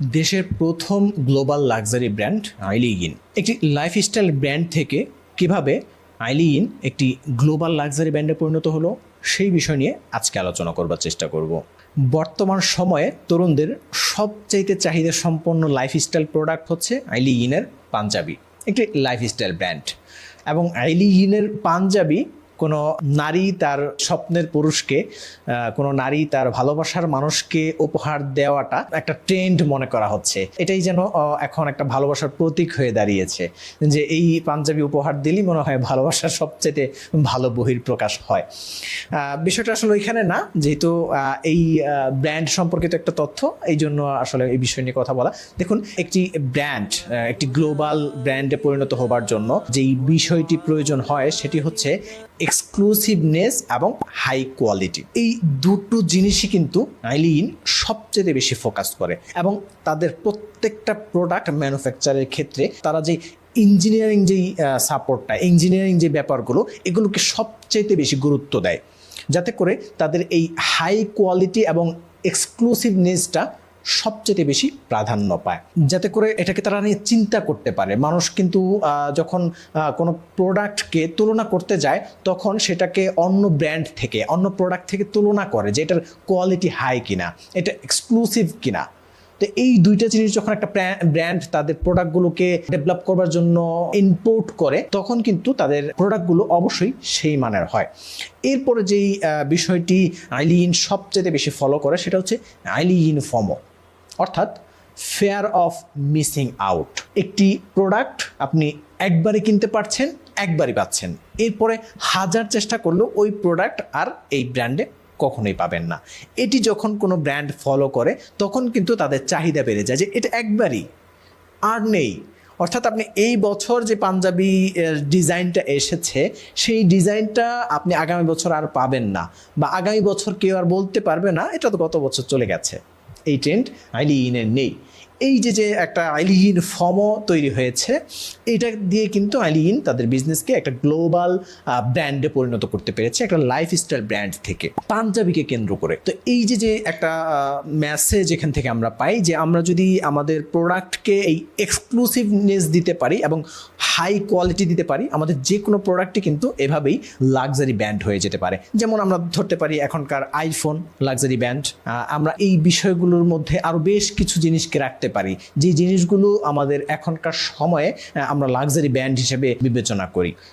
দেশের প্রথম global luxury brand আইলিগিন একটি লাইফস্টাইল ব্র্যান্ড থেকে কীভাবে আইলিগিন একটি গ্লোবাল লাক্সারি ব্র্যান্ডে পরিণত হলো, সেই বিষয় নিয়ে আজকে আলোচনা করবার চেষ্টা করব। বর্তমান সময়ে তরুণদের সবচাইতে চাহিদা সম্পন্ন লাইফস্টাইল প্রোডাক্ট হচ্ছে আইলিগিনের পাঞ্জাবি, একটি লাইফস্টাইল ব্র্যান্ড। এবং আইলিগিনের পাঞ্জাবি কোনো নারী তার স্বপ্নের পুরুষকে কোনো নারী তার ভালোবাসার মানুষকে উপহার দেওয়াটা একটা ট্রেন্ড মনে করা হচ্ছে। এটাই যেন এখন একটা ভালোবাসার প্রতীক হয়ে দাঁড়িয়েছে। যে এই পাঞ্জাবি উপহার দিলেই মনে হয় ভালোবাসার সবচেয়ে ভালো বহির প্রকাশ হয়। বিষয়টা আসলে ওইখানে না, যেহেতু এই ব্র্যান্ড সম্পর্কিত একটা তথ্য, এই জন্য আসলে এই বিষয় নিয়ে কথা বলা। দেখুন, একটি ব্র্যান্ড একটি গ্লোবাল ব্র্যান্ডে পরিণত হবার জন্য যেই বিষয়টি প্রয়োজন হয় সেটি হচ্ছে এক্সক্লুসিভনেস এবং হাই কোয়ালিটি এই দুটো জিনিসই কিন্তু আইলিন সবচেয়ে বেশি ফোকাস করে এবং তাদের প্রত্যেকটা প্রোডাক্ট ম্যানুফ্যাকচারের ক্ষেত্রে তারা যে ইঞ্জিনিয়ারিং যেই সাপোর্টটা ইঞ্জিনিয়ারিং যে ব্যাপারগুলো, এগুলোকে সবচাইতে বেশি গুরুত্ব দেয়। যাতে করে তাদের এই হাই কোয়ালিটি এবং এক্সক্লুসিভনেসটা সবচেয়ে বেশি প্রাধান্য পায়। যাতে করে এটাকে তারা নিয়ে চিন্তা করতে পারে। মানুষ কিন্তু যখন কোনো প্রোডাক্টকে তুলনা করতে যায়, তখন সেটাকে অন্য ব্র্যান্ড থেকে, অন্য প্রোডাক্ট থেকে তুলনা করে যে এটার কোয়ালিটি হাই কিনা, এটা এক্সক্লুসিভ কিনা। তো এই দুইটা জিনিস যখন একটা ব্র্যান্ড তাদের প্রোডাক্টগুলোকে ডেভেলপ করবার জন্য ইম্পোর্ট করে, তখন কিন্তু তাদের প্রোডাক্টগুলো অবশ্যই সেই মানের হয়। এরপরে যেই বিষয়টি আইলিন সবচেয়ে বেশি ফলো করে, সেটা হচ্ছে আইলিন ফমো। অর্থাৎ ফেয়ার অফ মিসিং আউট একটি প্রোডাক্ট আপনি একবারে কিনতে পারছেন, একবারই পাচ্ছেন। এরপরে হাজার চেষ্টা করলেও ওই প্রোডাক্ট আর এই ব্র্যান্ডে কখনোই পাবেন না। এটি যখন কোনো ব্র্যান্ড ফলো করে, তখন কিন্তু তাদের চাহিদা বেড়ে যায় যে এটা একবারই, আর নেই। অর্থাৎ আপনি এই বছর যে পাঞ্জাবি ডিজাইনটা এসেছে, সেই ডিজাইনটা আপনি আগামী বছর আর পাবেন না। বা আগামী বছর কেউ আর বলতে পারবে না, এটা তো গত বছর চলে গেছে। এই ট্রেন্ড আইলিহিনের নেই এই যে যে একটা আইলিহিন ফর্মও তৈরি হয়েছে, এটা দিয়ে কিন্তু আইলিহিন তাদের বিজনেসকে একটা গ্লোবাল ব্র্যান্ডে পরিণত করতে পেরেছে, একটা লাইফস্টাইল ব্র্যান্ড থেকে, পাঞ্জাবিকে কেন্দ্র করে। তো এই যে যে একটা মেসেজ এখান থেকে আমরা পাই যে, আমরা যদি আমাদের প্রোডাক্টকে এই এক্সক্লুসিভনেস দিতে পারি এবং হাই কোয়ালিটি দিতে পারি, আমাদের যে কোনো প্রোডাক্টই কিন্তু এভাবেই লাক্সারি ব্র্যান্ড হয়ে যেতে পারে। যেমন আমরা ধরতে পারি এখনকার আইফোন লাক্সারি ব্র্যান্ড আমরা এই বিষয়গুলোর মধ্যে আরও বেশ কিছু জিনিসকে রাখতে পারি। যে জিনিসগুলো আমাদের এখনকার সময়ে আমরা লাক্সারি ব্র্যান্ড হিসেবে বিবেচনা করি।